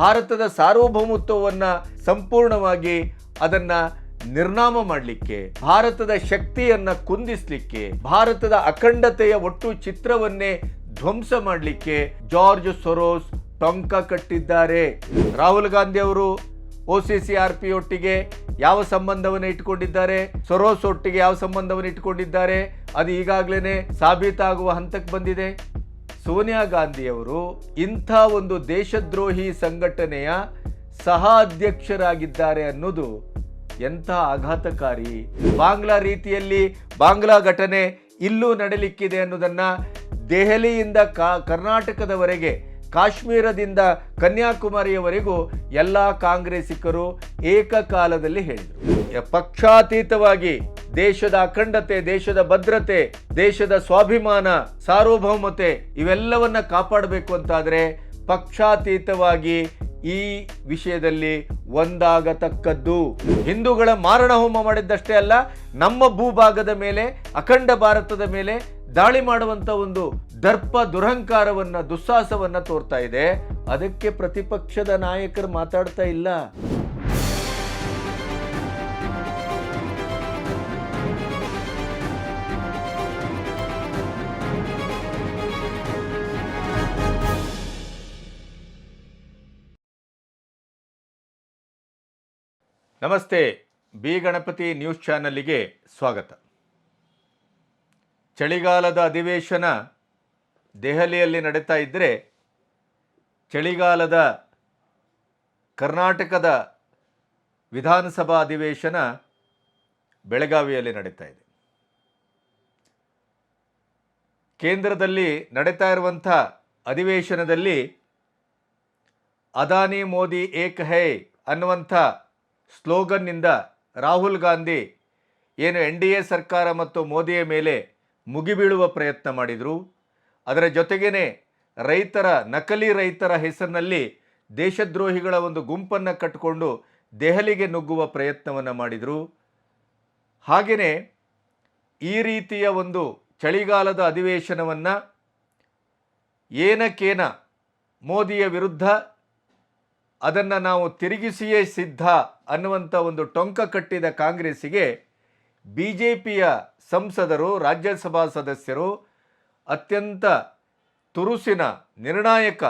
ಭಾರತದ ಸಾರ್ವಭೌಮತ್ವವನ್ನು ಸಂಪೂರ್ಣವಾಗಿ ಅದನ್ನು ನಿರ್ನಾಮ ಮಾಡಲಿಕ್ಕೆ, ಭಾರತದ ಶಕ್ತಿಯನ್ನ ಕುಂದಿಸಲಿಕ್ಕೆ, ಭಾರತದ ಅಖಂಡತೆಯ ಒಟ್ಟು ಚಿತ್ರವನ್ನೇ ಧ್ವಂಸ ಮಾಡಲಿಕ್ಕೆ ಜಾರ್ಜ್ ಸೊರೋಸ್ ಟೊಂಕ ಕಟ್ಟಿದ್ದಾರೆ. ರಾಹುಲ್ ಗಾಂಧಿ ಅವರು O C C R P ಒಟ್ಟಿಗೆ ಯಾವ ಸಂಬಂಧವನ್ನು ಇಟ್ಕೊಂಡಿದ್ದಾರೆ ಸೊರೋಸ್ ಒಟ್ಟಿಗೆ ಯಾವ ಸಂಬಂಧವನ್ನು ಇಟ್ಕೊಂಡಿದ್ದಾರೆ ಅದು ಈಗಾಗಲೇ ಸಾಬೀತಾಗುವ ಹಂತಕ್ಕೆ ಬಂದಿದೆ. ಸೋನಿಯಾ ಗಾಂಧಿಯವರು ಇಂಥ ಒಂದು ದೇಶದ್ರೋಹಿ ಸಂಘಟನೆಯ ಸಹ ಅಧ್ಯಕ್ಷರಾಗಿದ್ದಾರೆ ಅನ್ನೋದು ಎಂಥ ಆಘಾತಕಾರಿ. ಬಾಂಗ್ಲಾ ರೀತಿಯಲ್ಲಿ ಬಾಂಗ್ಲಾ ಘಟನೆ ಇಲ್ಲೂ ನಡೆಯಲಿಕ್ಕಿದೆ ಅನ್ನೋದನ್ನು ದೆಹಲಿಯಿಂದ ಕರ್ನಾಟಕದವರೆಗೆ ಕಾಶ್ಮೀರದಿಂದ ಕನ್ಯಾಕುಮಾರಿಯವರೆಗೂ ಎಲ್ಲ ಕಾಂಗ್ರೆಸ್ಸಿಕರು ಏಕಕಾಲದಲ್ಲಿ ಹೇಳಿದರು. ಪಕ್ಷಾತೀತವಾಗಿ ದೇಶದ ಅಖಂಡತೆ, ದೇಶದ ಭದ್ರತೆ, ದೇಶದ ಸ್ವಾಭಿಮಾನ, ಸಾರ್ವಭೌಮತೆ ಇವೆಲ್ಲವನ್ನ ಕಾಪಾಡಬೇಕು ಅಂತಾದರೆ ಪಕ್ಷಾತೀತವಾಗಿ ಈ ವಿಷಯದಲ್ಲಿ ಒಂದಾಗತಕ್ಕದ್ದು. ಹಿಂದೂಗಳ ಮಾರಣ ಹೋಮ ಮಾಡಿದ್ದಷ್ಟೇ ಅಲ್ಲ, ನಮ್ಮ ಭೂಭಾಗದ ಮೇಲೆ, ಅಖಂಡ ಭಾರತದ ಮೇಲೆ ದಾಳಿ ಮಾಡುವಂಥ ಒಂದು ದರ್ಪ ದುರಹಂಕಾರವನ್ನ, ದುಸ್ಸಾಹಸವನ್ನ ತೋರ್ತಾ ಇದೆ. ಅದಕ್ಕೆ ಪ್ರತಿಪಕ್ಷದ ನಾಯಕರು ಮಾತಾಡ್ತಾ ಇಲ್ಲ. ನಮಸ್ತೆ. ಬಿ ಗಣಪತಿ ನ್ಯೂಸ್ ಚಾನಲ್ಗೆ ಸ್ವಾಗತ. ಚಳಿಗಾಲದ ಅಧಿವೇಶನ ದೆಹಲಿಯಲ್ಲಿ ನಡೀತಾ ಇದ್ದರೆ ಚಳಿಗಾಲದ ಕರ್ನಾಟಕದ ವಿಧಾನಸಭಾ ಅಧಿವೇಶನ ಬೆಳಗಾವಿಯಲ್ಲಿ ನಡೀತಾ ಇದೆ. ಕೇಂದ್ರದಲ್ಲಿ ನಡೀತಾ ಇರುವಂಥ ಅಧಿವೇಶನದಲ್ಲಿ ಅದಾನಿ ಮೋದಿ ಏಕ್ ಹೈ ಅನ್ನುವಂಥ ಸ್ಲೋಗನ್ನಿಂದ ರಾಹುಲ್ ಗಾಂಧಿ ಏನು ಎನ್ ಡಿ ಎ ಸರ್ಕಾರ ಮತ್ತು ಮೋದಿಯ ಮೇಲೆ ಮುಗಿಬೀಳುವ ಪ್ರಯತ್ನ ಮಾಡಿದರು. ಅದರ ಜೊತೆಗೇನೆ ರೈತರ, ನಕಲಿ ರೈತರ ಹೆಸರಿನಲ್ಲಿ ದೇಶದ್ರೋಹಿಗಳ ಒಂದು ಗುಂಪನ್ನು ಕಟ್ಟಿಕೊಂಡು ದೆಹಲಿಗೆ ನುಗ್ಗುವ ಪ್ರಯತ್ನವನ್ನು ಮಾಡಿದರು. ಹಾಗೆಯೇ ಈ ರೀತಿಯ ಒಂದು ಚಳಿಗಾಲದ ಅಧಿವೇಶನವನ್ನು ಏನಕ್ಕೇನ ಮೋದಿಯ ವಿರುದ್ಧ ಅದನ್ನು ನಾವು ತಿರುಗಿಸಿಯೇ ಸಿದ್ಧ ಅನ್ನುವಂಥ ಒಂದು ಟೊಂಕ ಕಟ್ಟಿದ ಕಾಂಗ್ರೆಸ್ಸಿಗೆ ಬಿ ಜೆ ಪಿಯ ಸಂಸದರು, ರಾಜ್ಯಸಭಾ ಸದಸ್ಯರು ಅತ್ಯಂತ ತುರುಸಿನ ನಿರ್ಣಾಯಕ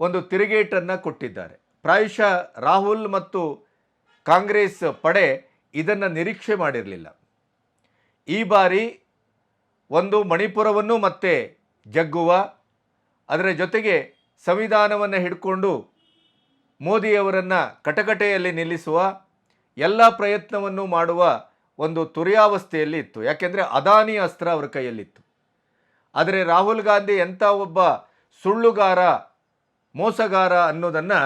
ಒಂದು ತಿರುಗೇಟನ್ನು ಕೊಟ್ಟಿದ್ದಾರೆ. ಪ್ರಾಯಶಃ ರಾಹುಲ್ ಮತ್ತು ಕಾಂಗ್ರೆಸ್ ಪಡೆ ಇದನ್ನು ನಿರೀಕ್ಷೆ ಮಾಡಿರಲಿಲ್ಲ. ಈ ಬಾರಿ ಒಂದು ಮಣಿಪುರವನ್ನು ಮತ್ತೆ ಜಗ್ಗುವ, ಅದರ ಜೊತೆಗೆ ಸಂವಿಧಾನವನ್ನು ಹಿಡ್ಕೊಂಡು ಮೋದಿಯವರನ್ನು ಕಟಕಟೆಯಲ್ಲಿ ನಿಲ್ಲಿಸುವ, ಎಲ್ಲ ಪ್ರಯತ್ನವನ್ನು ಮಾಡುವ ಒಂದು ತುರ್ಯಾವಸ್ಥೆಯಲ್ಲಿ ಇತ್ತು. ಯಾಕೆಂದರೆ ಅದಾನಿ ಅಸ್ತ್ರ ಅವರ ಕೈಯಲ್ಲಿತ್ತು. ಆದರೆ ರಾಹುಲ್ ಗಾಂಧಿ ಎಂಥ ಒಬ್ಬ ಸುಳ್ಳುಗಾರ, ಮೋಸಗಾರ ಅನ್ನೋದನ್ನು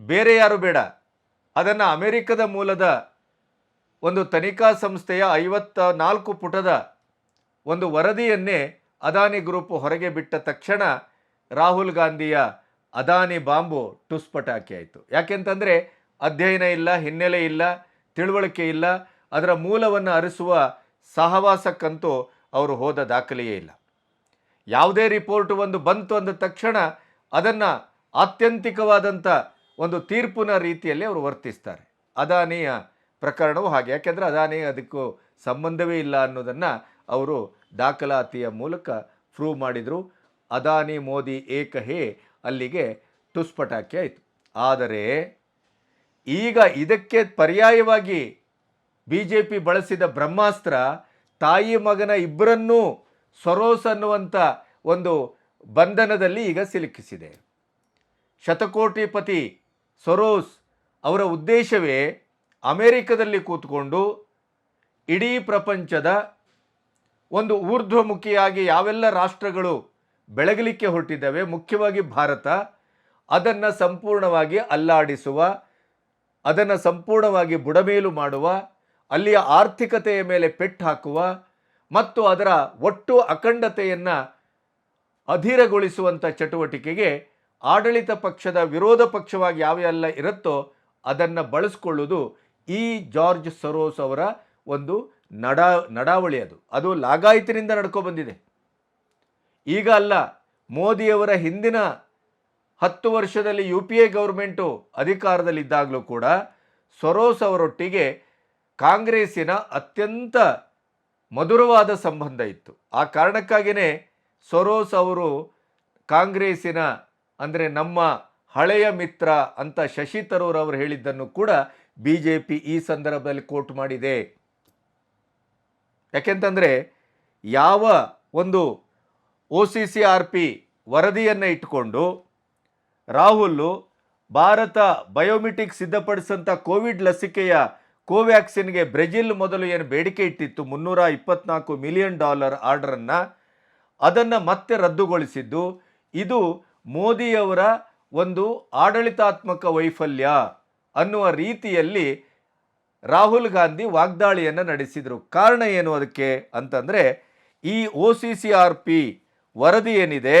ಬೇರೆ ಯಾರು ಬೇಡ. ಅದನ್ನು ಅಮೆರಿಕದ ಮೂಲದ ಒಂದು ತನಿಖಾ ಸಂಸ್ಥೆಯ ಐವತ್ತ ನಾಲ್ಕು ಪುಟದ ಒಂದು ವರದಿಯನ್ನೇ ಅದಾನಿ ಗ್ರೂಪ್ ಹೊರಗೆ ಬಿಟ್ಟ ತಕ್ಷಣ ರಾಹುಲ್ ಗಾಂಧಿಯ ಅದಾನಿ ಬಾಂಬು ಟುಸ್ಪಟಾಕಿ ಆಯಿತು. ಯಾಕೆಂತಂದರೆ ಅಧ್ಯಯನ ಇಲ್ಲ, ಹಿನ್ನೆಲೆ ಇಲ್ಲ, ತಿಳುವಳಿಕೆ ಇಲ್ಲ, ಅದರ ಮೂಲವನ್ನು ಅರಿಸುವ ಸಹವಾಸಕ್ಕಂತೂ ಅವರು ಹೋದ ದಾಖಲೆಯೇ ಇಲ್ಲ. ಯಾವುದೇ ರಿಪೋರ್ಟ್ ಒಂದು ಬಂತು ಅಂದ ತಕ್ಷಣ ಅದನ್ನು ಆತ್ಯಂತಿಕವಾದಂಥ ಒಂದು ತೀರ್ಪಿನ ರೀತಿಯಲ್ಲಿ ಅವರು ವರ್ತಿಸ್ತಾರೆ. ಅದಾನಿಯ ಪ್ರಕರಣವು ಹಾಗೆ, ಯಾಕೆಂದರೆ ಅದಾನಿ ಅದಕ್ಕೂ ಸಂಬಂಧವೇ ಇಲ್ಲ ಅನ್ನೋದನ್ನು ಅವರು ದಾಖಲಾತಿಯ ಮೂಲಕ ಪ್ರೂವ್ ಮಾಡಿದರು. ಅದಾನಿ ಮೋದಿ ಏಕಹೇ ಅಲ್ಲಿಗೆ ತುಸ್ಪಟಾಕಿ ಆಯಿತು. ಆದರೆ ಈಗ ಇದಕ್ಕೆ ಪರ್ಯಾಯವಾಗಿ ಬಿ ಜೆ ಪಿ ಬಳಸಿದ ಬ್ರಹ್ಮಾಸ್ತ್ರ ತಾಯಿ ಮಗನ ಇಬ್ಬರನ್ನೂ ಸೊರೋಸ್ ಅನ್ನುವಂಥ ಒಂದು ಬಂಧನದಲ್ಲಿ ಈಗ ಸಿಲುಕಿಸಿದೆ. ಶತಕೋಟಿಪತಿ ಸೊರೋಸ್ ಅವರ ಉದ್ದೇಶವೇ ಅಮೇರಿಕದಲ್ಲಿ ಕೂತ್ಕೊಂಡು ಇಡೀ ಪ್ರಪಂಚದ ಒಂದು ಊರ್ಧ್ವಮುಖಿಯಾಗಿ ಯಾವೆಲ್ಲ ರಾಷ್ಟ್ರಗಳು ಬೆಳಗಲಿಕ್ಕೆ ಹೊರಟಿದ್ದಾವೆ, ಮುಖ್ಯವಾಗಿ ಭಾರತ, ಅದನ್ನು ಸಂಪೂರ್ಣವಾಗಿ ಅಲ್ಲಾಡಿಸುವ, ಅದನ್ನು ಸಂಪೂರ್ಣವಾಗಿ ಬುಡಮೇಲು ಮಾಡುವ ಅಲ್ಲಿಯ ಆರ್ಥಿಕತೆಯ ಮೇಲೆ ಪೆಟ್ಟು ಹಾಕುವ ಮತ್ತು ಅದರ ಒಟ್ಟು ಅಖಂಡತೆಯನ್ನು ಅಧೀರಗೊಳಿಸುವಂಥ ಚಟುವಟಿಕೆಗೆ ಆಡಳಿತ ಪಕ್ಷದ ವಿರೋಧ ಪಕ್ಷವಾಗಿ ಯಾವೆಲ್ಲ ಇರುತ್ತೋ ಅದನ್ನು ಬಳಸ್ಕೊಳ್ಳೋದು ಈ ಜಾರ್ಜ್ ಸರೋಸ್ ಅವರ ಒಂದು ನಡಾ, ನಡಾವಳಿ ಅದು. ಅದು ಲಾಗಾಯಿತಿನಿಂದ ನಡ್ಕೊ ಬಂದಿದೆ. ಈಗ ಅಲ್ಲ, ಮೋದಿಯವರ ಹಿಂದಿನ ಹತ್ತು ವರ್ಷದಲ್ಲಿ ಯು ಪಿ ಎ ಗೌರ್ಮೆಂಟು ಅಧಿಕಾರದಲ್ಲಿದ್ದಾಗಲೂ ಕೂಡ ಸೊರೋಸ್ ಅವರೊಟ್ಟಿಗೆ ಕಾಂಗ್ರೆಸ್ಸಿನ ಅತ್ಯಂತ ಮಧುರವಾದ ಸಂಬಂಧ ಇತ್ತು. ಆ ಕಾರಣಕ್ಕಾಗಿಯೇ ಸೊರೋಸ್ ಅವರು ಕಾಂಗ್ರೆಸ್ಸಿನ ಅಂದರೆ ನಮ್ಮ ಹಳೆಯ ಮಿತ್ರ ಅಂತ ಶಶಿ ತರೂರ್ ಅವರು ಹೇಳಿದ್ದನ್ನು ಕೂಡ ಬಿ ಜೆ ಪಿ ಈ ಸಂದರ್ಭದಲ್ಲಿ ಕೋಟ್ ಮಾಡಿದೆ. ಯಾಕೆಂತಂದರೆ ಯಾವ ಒಂದು O C C R P ವರದಿಯನ್ನು ಇಟ್ಟುಕೊಂಡು ರಾಹುಲ್ ಭಾರತ ಬಯೋಮೆಟ್ರಿಕ್ ಸಿದ್ಧಪಡಿಸಂಥ ಕೋವಿಡ್ ಲಸಿಕೆಯ ಕೋವ್ಯಾಕ್ಸಿನ್ಗೆ ಬ್ರೆಜಿಲ್ ಮೊದಲು ಏನು ಬೇಡಿಕೆ ಇಟ್ಟಿತ್ತು ಮುನ್ನೂರ ಇಪ್ಪತ್ನಾಲ್ಕು ಮಿಲಿಯನ್ ಡಾಲರ್ ಆರ್ಡರನ್ನು, ಅದನ್ನು ಮತ್ತೆ ರದ್ದುಗೊಳಿಸಿದ್ದು, ಇದು ಮೋದಿಯವರ ಒಂದು ಆಡಳಿತಾತ್ಮಕ ವೈಫಲ್ಯ ಅನ್ನುವ ರೀತಿಯಲ್ಲಿ ರಾಹುಲ್ ಗಾಂಧಿ ವಾಗ್ದಾಳಿಯನ್ನು ನಡೆಸಿದರು. ಕಾರಣ ಏನು ಅದಕ್ಕೆ ಅಂತಂದರೆ, ಈ O C C R P ವರದಿ ಏನಿದೆ,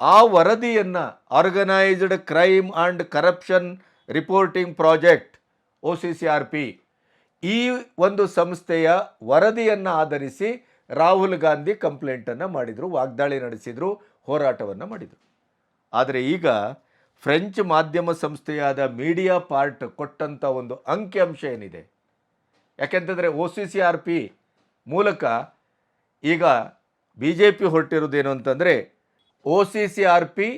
ಆ ವರದಿಯನ್ನು organised crime and corruption reporting project, O C C R P ಈ ಒಂದು ಸಂಸ್ಥೆಯ ವರದಿಯನ್ನು ಆಧರಿಸಿ ರಾಹುಲ್ ಗಾಂಧಿ ಕಂಪ್ಲೇಂಟನ್ನು ಮಾಡಿದರು, ವಾಗ್ದಾಳಿ ನಡೆಸಿದರು, ಹೋರಾಟವನ್ನು ಮಾಡಿದರು. ಆದರೆ ಈಗ ಫ್ರೆಂಚ್ ಮಾಧ್ಯಮ ಸಂಸ್ಥೆಯಾದ ಮೀಡಿಯಾ ಪಾರ್ಟ್ ಕೊಟ್ಟಂಥ ಒಂದು ಅಂಕಿಅಂಶ ಏನಿದೆ? ಯಾಕೆಂತಂದರೆ O C C R P ಮೂಲಕ ಈಗ ಬಿ ಜೆ ಪಿ ಹೊರಟಿರೋದೇನು ಅಂತಂದರೆ O C C R P,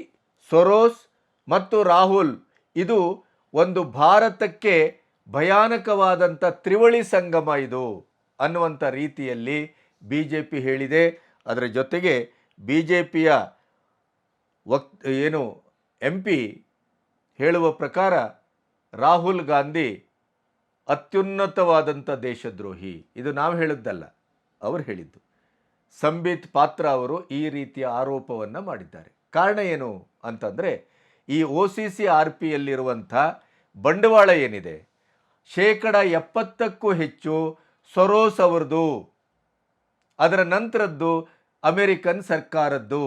Soros ಮತ್ತು ರಾಹುಲ್ ಇದು ಒಂದು ಭಾರತಕ್ಕೆ ಭಯಾನಕವಾದಂಥ ತ್ರಿವಳಿ ಸಂಗಮ ಇದು ಅನ್ನುವಂಥ ರೀತಿಯಲ್ಲಿ ಬಿ ಜೆ ಪಿ ಹೇಳಿದೆ. ಅದರ ಜೊತೆಗೆ ಬಿ ಜೆ ಪಿಯ ವಕ್, ಏನು ಎಂ ಪಿ ಹೇಳುವ ಪ್ರಕಾರ ರಾಹುಲ್ ಗಾಂಧಿ ಅತ್ಯುನ್ನತವಾದಂಥ ದೇಶದ್ರೋಹಿ. ಇದು ನಾವು ಹೇಳಿದ್ದಲ್ಲ ಅವರು ಹೇಳಿದ್ದು. ಸಂಬಿತ್ ಪಾತ್ರ ಅವರು ಈ ರೀತಿಯ ಆರೋಪವನ್ನು ಮಾಡಿದ್ದಾರೆ. ಕಾರಣ ಏನು ಅಂತಂದರೆ ಈ ಒ ಸಿ ಸಿ ಆರ್ ಪಿಯಲ್ಲಿರುವಂಥ ಬಂಡವಾಳ ಏನಿದೆ ಶೇಕಡ ಎಪ್ಪತ್ತಕ್ಕೂ ಹೆಚ್ಚು ಸೊರೋಸ್ ಅವರದು ಅದರ ನಂತರದ್ದು ಅಮೆರಿಕನ್ ಸರ್ಕಾರದ್ದು.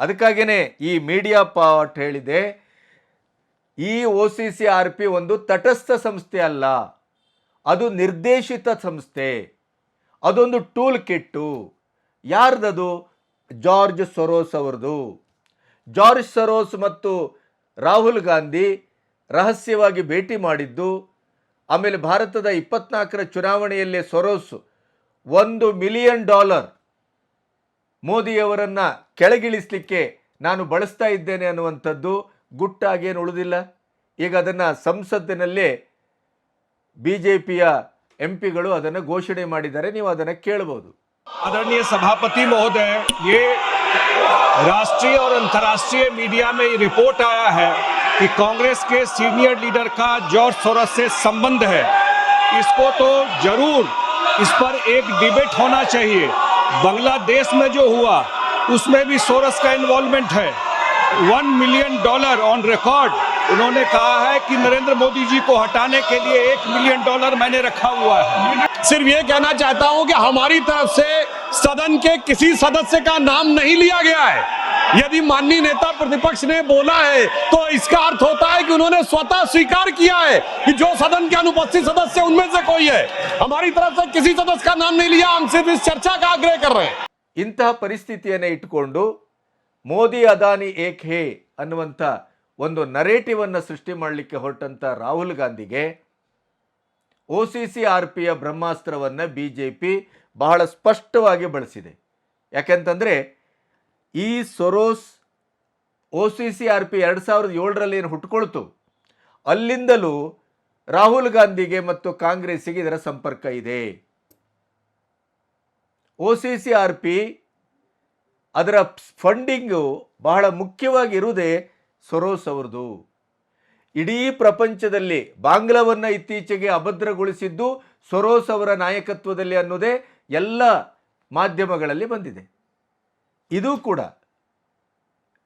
ಅದಕ್ಕಾಗಿಯೇ ಈ ಮೀಡಿಯಾ ಪಾಟ್ ಹೇಳಿದೆ, ಈ O C C R P ಒಂದು ತಟಸ್ಥ ಸಂಸ್ಥೆ ಅಲ್ಲ, ಅದು ನಿರ್ದೇಶಿತ ಸಂಸ್ಥೆ. ಅದೊಂದು ಟೂಲ್ ಕಿಟ್ಟು. ಯಾರ್ದದು? ಜಾರ್ಜ್ ಸೊರೋಸ್ ಅವರದು ಜಾರ್ಜ್ ಸರೋಸ್ ಮತ್ತು ರಾಹುಲ್ ಗಾಂಧಿ ರಹಸ್ಯವಾಗಿ ಭೇಟಿ ಮಾಡಿದ್ದು ಆಮೇಲೆ ಭಾರತದ ಇಪ್ಪತ್ನಾಲ್ಕರ ಚುನಾವಣೆಯಲ್ಲಿ ಸೊರೋಸ್ ಒಂದು ಮಿಲಿಯನ್ ಡಾಲರ್ ಮೋದಿಯವರನ್ನು ಕೆಳಗಿಳಿಸಲಿಕ್ಕೆ ನಾನು ಬಳಸ್ತಾ ಇದ್ದೇನೆ ಅನ್ನುವಂಥದ್ದು ಗುಟ್ಟಾಗೇನು ಉಳಿದಿಲ್ಲ ಈಗ ಅದನ್ನು ಸಂಸತ್ತಿನಲ್ಲೇ ಬಿ ಜೆ ಪಿಯ ಎಂ ಪಿಗಳು ಅದನ್ನು ಘೋಷಣೆ ಮಾಡಿದ್ದಾರೆ ನೀವು ಅದನ್ನು ಕೇಳ್ಬೋದು आदरणीय सभापति महोदय ये राष्ट्रीय और अंतर्राष्ट्रीय मीडिया में ये रिपोर्ट आया है कि कांग्रेस के सीनियर लीडर का जॉर्ज सोरस से संबंध है। इसको तो ज़रूर इस पर एक डिबेट होना चाहिए। बांग्लादेश में जो हुआ, उसमें भी सोरस का इन्वॉल्वमेंट है। One million dollar on record उन्होंने कहा है कि नरेंद्र मोदी जी को हटाने के लिए एक मिलियन डॉलर मैंने रखा हुआ है। सिर्फ़ ये कहना चाहता हूँ कि हमारी तरफ़ से सदन के किसी सदस्य का नाम नहीं लिया गया है। यदि माननीय नेता प्रतिपक्ष ने बोला है तो इसका अर्थ होता है कि उन्होंने स्वतः स्वीकार किया है कि जो सदन के अनुपस्थित सदस्य उनमें से कोई है हमारी तरफ से किसी सदस्य का नाम नहीं लिया हम सिर्फ इस चर्चा का आग्रह कर रहे हैं ಇಂತಹ ಪರಿಸ್ಥಿತಿಯನ್ನು ಇಟ್ಟುಕೊಂಡು ಮೋದಿ ಅದಾನಿ ಏಕ್ ಹೇ ಅನ್ನುವಂಥ ಒಂದು ನರೇಟಿವನ್ನು ಸೃಷ್ಟಿ ಮಾಡಲಿಕ್ಕೆ ಹೊರಟಂಥ ರಾಹುಲ್ ಗಾಂಧಿಗೆ ಒ ಸಿ ಸಿ ಆರ್ ಪಿಯ ಬ್ರಹ್ಮಾಸ್ತ್ರವನ್ನು ಬಿ ಜೆ ಪಿ ಬಹಳ ಸ್ಪಷ್ಟವಾಗಿ ಬಳಸಿದೆ ಯಾಕೆಂತಂದರೆ ಈ Soros O C C R P ಎರಡು ಸಾವಿರದ ಏಳರಲ್ಲಿ ಏನು ಹುಟ್ಕೊಳ್ತು? ಅಲ್ಲಿಂದಲೂ ರಾಹುಲ್ ಗಾಂಧಿಗೆ ಮತ್ತು ಕಾಂಗ್ರೆಸ್ಸಿಗೆ ಇದರ ಸಂಪರ್ಕ ಇದೆ. O C C R P ಅದರ ಫಂಡಿಂಗು ಬಹಳ ಮುಖ್ಯವಾಗಿ ಇರುವುದೇ ಸೊರೋಸ್ ಅವ್ರದ್ದು. ಇಡೀ ಪ್ರಪಂಚದಲ್ಲಿ ಬಾಂಗ್ಲಾವನ್ನು ಇತ್ತೀಚೆಗೆ ಅಭದ್ರಗೊಳಿಸಿದ್ದು ಸೊರೋಸ್ ಅವರ ನಾಯಕತ್ವದಲ್ಲಿ ಅನ್ನೋದೇ ಎಲ್ಲ ಮಾಧ್ಯಮಗಳಲ್ಲಿ ಬಂದಿದೆ. ಇದು ಕೂಡ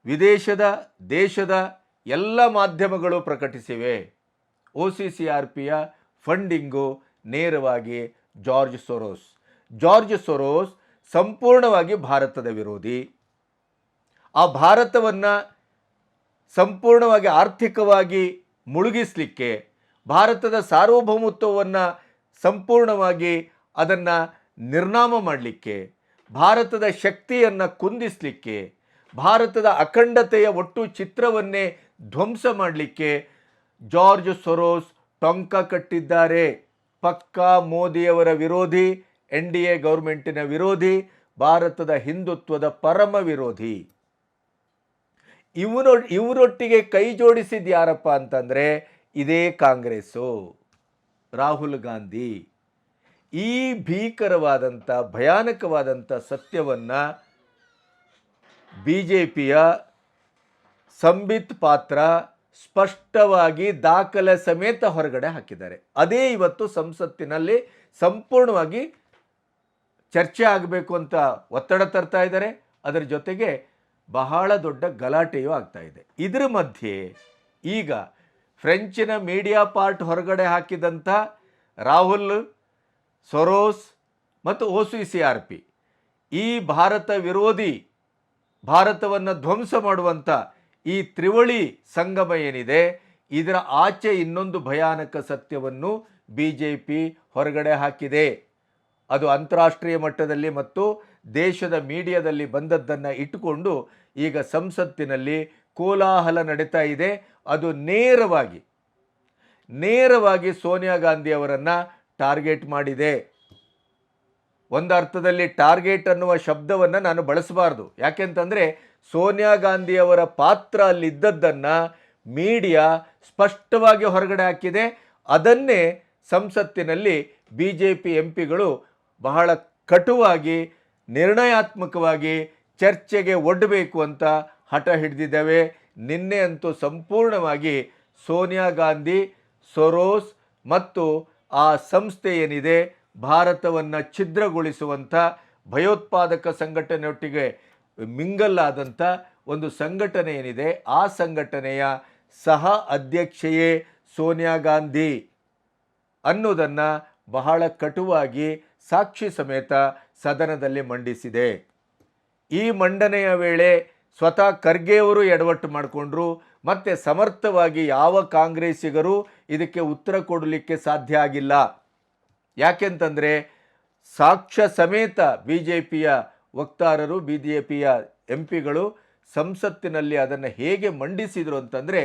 ವಿದೇಶದ, ದೇಶದ ಎಲ್ಲ ಮಾಧ್ಯಮಗಳು ಪ್ರಕಟಿಸಿವೆ. ಒ ಸಿ ಸಿ ಆರ್ ಪಿಯ ಫಂಡಿಂಗು ನೇರವಾಗಿ ಜಾರ್ಜ್ ಸೊರೋಸ್. ಜಾರ್ಜ್ ಸೊರೋಸ್ ಸಂಪೂರ್ಣವಾಗಿ ಭಾರತದ ವಿರೋಧಿ. ಆ ಭಾರತವನ್ನು ಸಂಪೂರ್ಣವಾಗಿ ಆರ್ಥಿಕವಾಗಿ ಮುಳುಗಿಸಲಿಕ್ಕೆ, ಭಾರತದ ಸಾರ್ವಭೌಮತ್ವವನ್ನು ಸಂಪೂರ್ಣವಾಗಿ ಅದನ್ನು ನಿರ್ನಾಮ ಮಾಡಲಿಕ್ಕೆ ಭಾರತದ ಶಕ್ತಿಯನ್ನು ಕುಂದಿಸಲಿಕ್ಕೆ, ಭಾರತದ ಅಖಂಡತೆಯ ಒಟ್ಟು ಚಿತ್ರವನ್ನೇ ಧ್ವಂಸ ಮಾಡಲಿಕ್ಕೆ ಜಾರ್ಜ್ ಸೊರೋಸ್ ಟೊಂಕ ಕಟ್ಟಿದ್ದಾರೆ. ಪಕ್ಕಾ ಮೋದಿಯವರ ವಿರೋಧಿ, ಎನ್ ಡಿ ಎ ಗೌರ್ಮೆಂಟಿನ ವಿರೋಧಿ, ಭಾರತದ ಹಿಂದುತ್ವದ ಪರಮ ವಿರೋಧಿ. ಇವರೊ, ಇವರೊಟ್ಟಿಗೆ ಕೈ ಜೋಡಿಸಿದ ಯಾರಪ್ಪ ಅಂತಂದರೆ ಇದೇ ಕಾಂಗ್ರೆಸ್ಸು. ರಾಹುಲ್ ಗಾಂಧಿ. ಈ ಭೀಕರವಾದಂಥ, ಭಯಾನಕವಾದಂಥ ಸತ್ಯವನ್ನು ಬಿ ಜೆ ಪಿಯ ಸಂಬಿತ್ ಪಾತ್ರ ಸ್ಪಷ್ಟವಾಗಿ ದಾಖಲೆ ಸಮೇತ ಹೊರಗಡೆ ಹಾಕಿದ್ದಾರೆ. ಅದೇ ಇವತ್ತು ಸಂಸತ್ತಿನಲ್ಲಿ ಸಂಪೂರ್ಣವಾಗಿ ಚರ್ಚೆ ಆಗಬೇಕು ಅಂತ ಒತ್ತಡ ತರ್ತಾ ಇದ್ದಾರೆ. ಅದರ ಜೊತೆಗೆ ಬಹಳ ದೊಡ್ಡ ಗಲಾಟೆಯೂ ಆಗ್ತಾ ಇದೆ. ಇದರ ಮಧ್ಯೆ ಈಗ ಫ್ರೆಂಚಿನ ಮೀಡಿಯಾ ಪಾರ್ಟ್ ಹೊರಗಡೆ ಹಾಕಿದಂಥ ರಾಹುಲ್ ಸೊರೋಸ್ ಮತ್ತು O C C R P. ಈ ಭಾರತ ವಿರೋಧಿ ಭಾರತವನ್ನು ಧ್ವಂಸ ಮಾಡುವಂಥ ಈ ತ್ರಿವಳಿ ಸಂಗಮ ಏನಿದೆ, ಇದರ ಆಚೆ ಇನ್ನೊಂದು ಭಯಾನಕ ಸತ್ಯವನ್ನು ಬಿ ಜೆ ಪಿ ಹೊರಗಡೆ ಹಾಕಿದೆ. ಅದು ಅಂತಾರಾಷ್ಟ್ರೀಯ ಮಟ್ಟದಲ್ಲಿ ಮತ್ತು ದೇಶದ ಮೀಡಿಯಾದಲ್ಲಿ ಬಂದದ್ದನ್ನು ಇಟ್ಟುಕೊಂಡು ಈಗ ಸಂಸತ್ತಿನಲ್ಲಿ ಕೋಲಾಹಲ ನಡೀತಾ ಇದೆ. ಅದು ನೇರವಾಗಿ ನೇರವಾಗಿ ಸೋನಿಯಾ ಗಾಂಧಿ ಅವರನ್ನು ಟಾರ್ಗೆಟ್ ಮಾಡಿದೆ. ಒಂದು ಅರ್ಥದಲ್ಲಿ ಟಾರ್ಗೆಟ್ ಅನ್ನುವ ಶಬ್ದವನ್ನು ನಾನು ಬಳಸಬಾರ್ದು. ಯಾಕೆಂತಂದರೆ ಸೋನಿಯಾ ಗಾಂಧಿಯವರ ಪಾತ್ರ ಅಲ್ಲಿದ್ದದ್ದನ್ನು ಮೀಡಿಯಾ ಸ್ಪಷ್ಟವಾಗಿ ಹೊರಗಡೆ ಹಾಕಿದೆ. ಅದನ್ನೇ ಸಂಸತ್ತಿನಲ್ಲಿ ಬಿ ಜೆ ಪಿ ಎಂ ಪಿಗಳು ಬಹಳ ಕಟುವಾಗಿ, ನಿರ್ಣಯಾತ್ಮಕವಾಗಿ ಚರ್ಚೆಗೆ ಒಡ್ಡಬೇಕು ಅಂತ ಹಠ ಹಿಡಿದಿದ್ದಾವೆ. ನಿನ್ನೆ ಅಂತೂ ಸಂಪೂರ್ಣವಾಗಿ ಸೋನಿಯಾ ಗಾಂಧಿ, ಸೊರೋಸ್ ಮತ್ತು ಆ ಸಂಸ್ಥೆ ಏನಿದೆ, ಭಾರತವನ್ನು ಛಿದ್ರಗೊಳಿಸುವಂಥ ಭಯೋತ್ಪಾದಕ ಸಂಘಟನೆಯೊಟ್ಟಿಗೆ ಮಿಂಗಲ್ಲಾದಂಥ ಒಂದು ಸಂಘಟನೆ ಏನಿದೆ, ಆ ಸಂಘಟನೆಯ ಸಹ ಅಧ್ಯಕ್ಷೆಯೇ ಸೋನಿಯಾ ಗಾಂಧಿ ಅನ್ನೋದನ್ನು ಬಹಳ ಕಟುವಾಗಿ ಸಾಕ್ಷಿ ಸಮೇತ ಸದನದಲ್ಲಿ ಮಂಡಿಸಿದೆ. ಈ ಮಂಡನೆಯ ವೇಳೆ ಸ್ವತಃ ಖರ್ಗೆಯವರು ಎಡವಟ್ಟು ಮಾಡಿಕೊಂಡ್ರು ಮತ್ತು ಸಮರ್ಥವಾಗಿ ಯಾವ ಕಾಂಗ್ರೆಸ್ಸಿಗರು ಇದಕ್ಕೆ ಉತ್ತರ ಕೊಡಲಿಕ್ಕೆ ಸಾಧ್ಯ ಆಗಿಲ್ಲ? ಯಾಕೆಂತಂದರೆ ಸಾಕ್ಷ್ಯ ಸಮೇತ ಬಿ ಜೆ ಪಿಯ ವಕ್ತಾರರು ಬಿ ಜೆ ಪಿಯ ಎಂ ಪಿಗಳು ಸಂಸತ್ತಿನಲ್ಲಿ ಅದನ್ನು ಹೇಗೆ ಮಂಡಿಸಿದರು ಅಂತಂದರೆ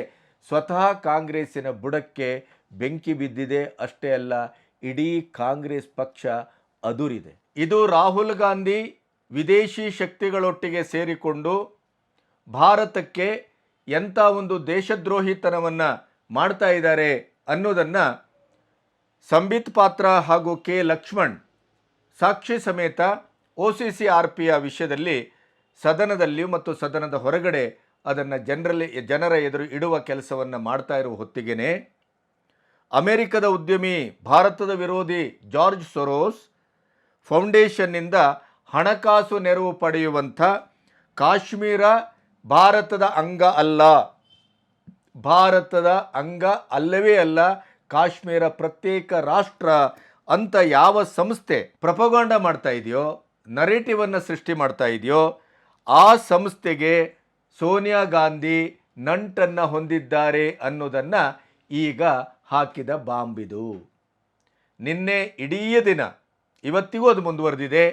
ಸ್ವತಃ ಕಾಂಗ್ರೆಸ್ಸಿನ ಬುಡಕ್ಕೆ ಬೆಂಕಿ ಬಿದ್ದಿದೆ. ಅಷ್ಟೇ ಅಲ್ಲ, ಇಡೀ ಕಾಂಗ್ರೆಸ್ ಪಕ್ಷ ಅದುರಿದೆ. ಇದು ರಾಹುಲ್ ಗಾಂಧಿ ವಿದೇಶಿ ಶಕ್ತಿಗಳೊಟ್ಟಿಗೆ ಸೇರಿಕೊಂಡು ಭಾರತಕ್ಕೆ ಎಂಥ ಒಂದು ದೇಶದ್ರೋಹಿತನವನ್ನು ಮಾಡ್ತಾ ಇದ್ದಾರೆ ಅನ್ನೋದನ್ನು ಸಂಬಿತ್ ಪಾತ್ರ ಹಾಗೂ ಕೆ ಲಕ್ಷ್ಮಣ್ ಸಾಕ್ಷಿ ಸಮೇತ ಒ ಸಿ ಸಿ ಆರ್ ಪಿಯ ವಿಷಯದಲ್ಲಿ ಸದನದಲ್ಲಿ ಮತ್ತು ಸದನದ ಹೊರಗಡೆ ಅದನ್ನು ಜನರಲ್ಲಿ ಜನರ ಎದುರು ಇಡುವ ಕೆಲಸವನ್ನು ಮಾಡ್ತಾ ಇರುವ ಹೊತ್ತಿಗೆನೆ ಅಮೆರಿಕದ ಉದ್ಯಮಿ, ಭಾರತದ ವಿರೋಧಿ ಜಾರ್ಜ್ ಸೊರೋಸ್ ಫೌಂಡೇಶನ್ನಿಂದ ಹಣಕಾಸು ನೆರವು ಪಡೆಯುವಂಥ ಕಾಶ್ಮೀರ ಭಾರತದ ಅಂಗ ಅಲ್ಲ. ಭಾರತದ ಅಂಗ ಅಲ್ಲವೇ ಅಲ್ಲ. ಕಾಶ್ಮೀರ ಪ್ರತ್ಯೇಕ ರಾಷ್ಟ್ರ ಅಂತ ಯಾವ ಸಂಸ್ಥೆ ಪ್ರಪಗಾಂಡ ಮಾಡ್ತಾ ಇದೆಯೋ, ನರೇಟಿವನ್ನು ಸೃಷ್ಟಿ ಮಾಡ್ತಾ ಇದೆಯೋ, ಆ ಸಂಸ್ಥೆಗೆ ಸೋನಿಯಾ ಗಾಂಧಿ ನಂಟನ್ನು ಹೊಂದಿದ್ದಾರೆ ಅನ್ನೋದನ್ನು ಈಗ ಹಾಕಿದ ಬಾಂಬಿದು. ನಿನ್ನೆ ಇಡೀ ದಿನ, ಇವತ್ತಿಗೂ ಅದು ಮುಂದುವರೆದಿದೆ.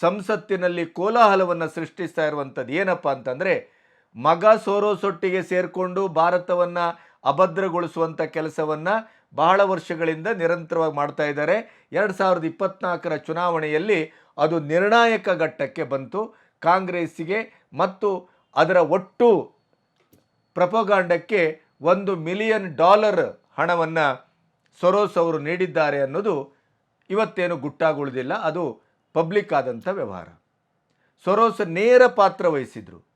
ಸಂಸತ್ತಿನಲ್ಲಿ ಕೋಲಾಹಲವನ್ನು ಸೃಷ್ಟಿಸ್ತಾ ಇರುವಂಥದ್ದು ಏನಪ್ಪ ಅಂತಂದರೆ ಮಗ ಸೋರೋಸೊಟ್ಟಿಗೆ ಸೇರಿಕೊಂಡು ಭಾರತವನ್ನು ಅಭದ್ರಗೊಳಿಸುವಂಥ ಕೆಲಸವನ್ನು ಬಹಳ ವರ್ಷಗಳಿಂದ ನಿರಂತರವಾಗಿ ಮಾಡ್ತಾ ಇದ್ದಾರೆ. ಎರಡು ಸಾವಿರದ ಇಪ್ಪತ್ನಾಲ್ಕರ ಚುನಾವಣೆಯಲ್ಲಿ ಅದು ನಿರ್ಣಾಯಕ ಘಟ್ಟಕ್ಕೆ ಬಂತು. ಕಾಂಗ್ರೆಸ್ಸಿಗೆ ಮತ್ತು ಅದರ ಒಟ್ಟು ಪ್ರಪಗಾಂಡಕ್ಕೆ ಒಂದು ಮಿಲಿಯನ್ ಡಾಲರ್ ಹಣವನ್ನು ಸೊರೋಸ್ ಅವರು ನೀಡಿದ್ದಾರೆ ಅನ್ನೋದು ಇವತ್ತೇನು ಗುಟ್ಟಾಗುಳಿದಿಲ್ಲ. ಅದು ಪಬ್ಲಿಕ್ ಆದಂಥ ವ್ಯವಹಾರ. ಸೊರೋಸ್ ನೇರ ಪಾತ್ರ ವಹಿಸಿದರು.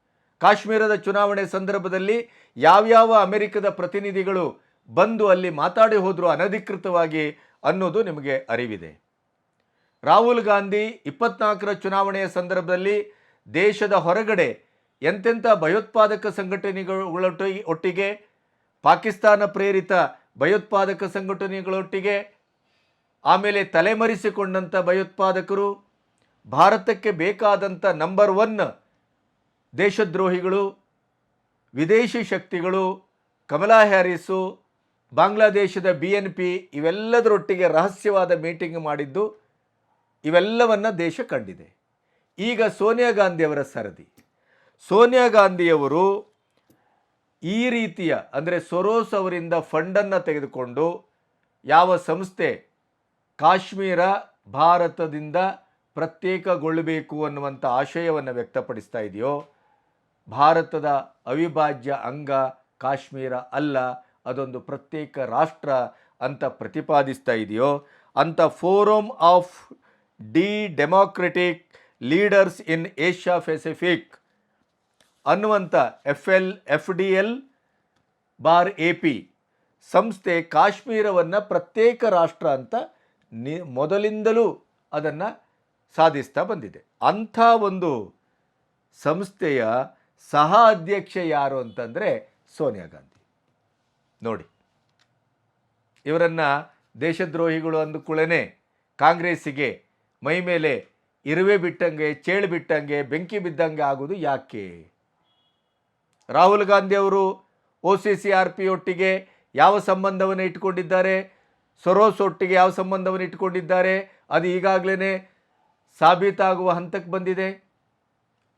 ಕಾಶ್ಮೀರದ ಚುನಾವಣೆ ಸಂದರ್ಭದಲ್ಲಿ ಯಾವ್ಯಾವ ಅಮೆರಿಕದ ಪ್ರತಿನಿಧಿಗಳು ಬಂದು ಅಲ್ಲಿ ಮಾತಾಡಿ ಹೋದರು ಅನಧಿಕೃತವಾಗಿ ಅನ್ನೋದು ನಿಮಗೆ ಅರಿವಿದೆ. ರಾಹುಲ್ ಗಾಂಧಿ ಇಪ್ಪತ್ನಾಲ್ಕರ ಚುನಾವಣೆಯ ಸಂದರ್ಭದಲ್ಲಿ ದೇಶದ ಹೊರಗಡೆ ಎಂತೆಂಥ ಭಯೋತ್ಪಾದಕ ಸಂಘಟನೆಗಳೊಟ್ಟಿಗೆ ಒಟ್ಟಿಗೆ, ಪಾಕಿಸ್ತಾನ ಪ್ರೇರಿತ ಭಯೋತ್ಪಾದಕ ಸಂಘಟನೆಗಳೊಟ್ಟಿಗೆ ಆಮೇಲೆ ತಲೆಮರೆಸಿಕೊಂಡಂಥ ಭಯೋತ್ಪಾದಕರು, ಭಾರತಕ್ಕೆ ಬೇಕಾದಂಥ ನಂಬರ್ ಒನ್ ದೇಶದ್ರೋಹಿಗಳು, ವಿದೇಶಿ ಶಕ್ತಿಗಳು, ಕಮಲಾ ಹ್ಯಾರಿಸು, ಬಾಂಗ್ಲಾದೇಶದ ಬಿ ಎನ್ ಪಿ ಇವೆಲ್ಲದರೊಟ್ಟಿಗೆ ರಹಸ್ಯವಾದ ಮೀಟಿಂಗ್ ಮಾಡಿದ್ದು ಇವೆಲ್ಲವನ್ನು ದೇಶ ಕಂಡಿದೆ. ಈಗ ಸೋನಿಯಾ ಗಾಂಧಿಯವರ ಸರದಿ. ಸೋನಿಯಾ ಗಾಂಧಿಯವರು ಈ ರೀತಿಯ, ಅಂದರೆ ಸೊರೋಸ್ ಅವರಿಂದ ಫಂಡನ್ನು ತೆಗೆದುಕೊಂಡು ಯಾವ ಸಂಸ್ಥೆ ಕಾಶ್ಮೀರ ಭಾರತದಿಂದ ಪ್ರತ್ಯೇಕಗೊಳ್ಳಬೇಕು ಅನ್ನುವಂಥ ಆಶಯವನ್ನು ವ್ಯಕ್ತಪಡಿಸ್ತಾ ಇದೆಯೋ ಭಾರತದ ಅವಿಭಾಜ್ಯ ಅಂಗ ಕಾಶ್ಮೀರ ಅಲ್ಲ, ಅದೊಂದು ಪ್ರತ್ಯೇಕ ರಾಷ್ಟ್ರ ಅಂತ ಪ್ರತಿಪಾದಿಸ್ತಾ ಇದೆಯೋ ಅಂಥ forum of the democratic leaders in Asia Pacific ಅನ್ನುವಂಥ F L F D L bar A P ಸಂಸ್ಥೆ ಕಾಶ್ಮೀರವನ್ನು ಪ್ರತ್ಯೇಕ ರಾಷ್ಟ್ರ ಅಂತ ನಿ, ಮೊದಲಿಂದಲೂ ಅದನ್ನು ಸಾಧಿಸ್ತಾ ಬಂದಿದೆ. ಅಂಥ ಒಂದು ಸಂಸ್ಥೆಯ ಸಹ ಅಧ್ಯಕ್ಷೆ ಯಾರು ಅಂತಂದರೆ ಸೋನಿಯಾ ಗಾಂಧಿ. ನೋಡಿ, ಇವರನ್ನು ದೇಶದ್ರೋಹಿಗಳು ಅಂದುಕೂಡಲೇ ಕಾಂಗ್ರೆಸ್ಸಿಗೆ ಮೈ ಮೇಲೆ ಇರುವೆ ಬಿಟ್ಟಂಗೆ, ಚೇಳು ಬಿಟ್ಟಂಗೆ, ಬೆಂಕಿ ಬಿದ್ದಂಗೆ ಆಗೋದು ಯಾಕೆ? Rahul Gandhi O C C R, P P ಒಟ್ಟಿಗೆ ಯಾವ ಸಂಬಂಧವನ್ನು ಇಟ್ಕೊಂಡಿದ್ದಾರೆ ಸೊರೋಸ್ ಒಟ್ಟಿಗೆ ಯಾವ ಸಂಬಂಧವನ್ನು ಇಟ್ಕೊಂಡಿದ್ದಾರೆ ಅದು ಈಗಾಗಲೇ ಸಾಬೀತಾಗುವ ಹಂತಕ್ಕೆ ಬಂದಿದೆ.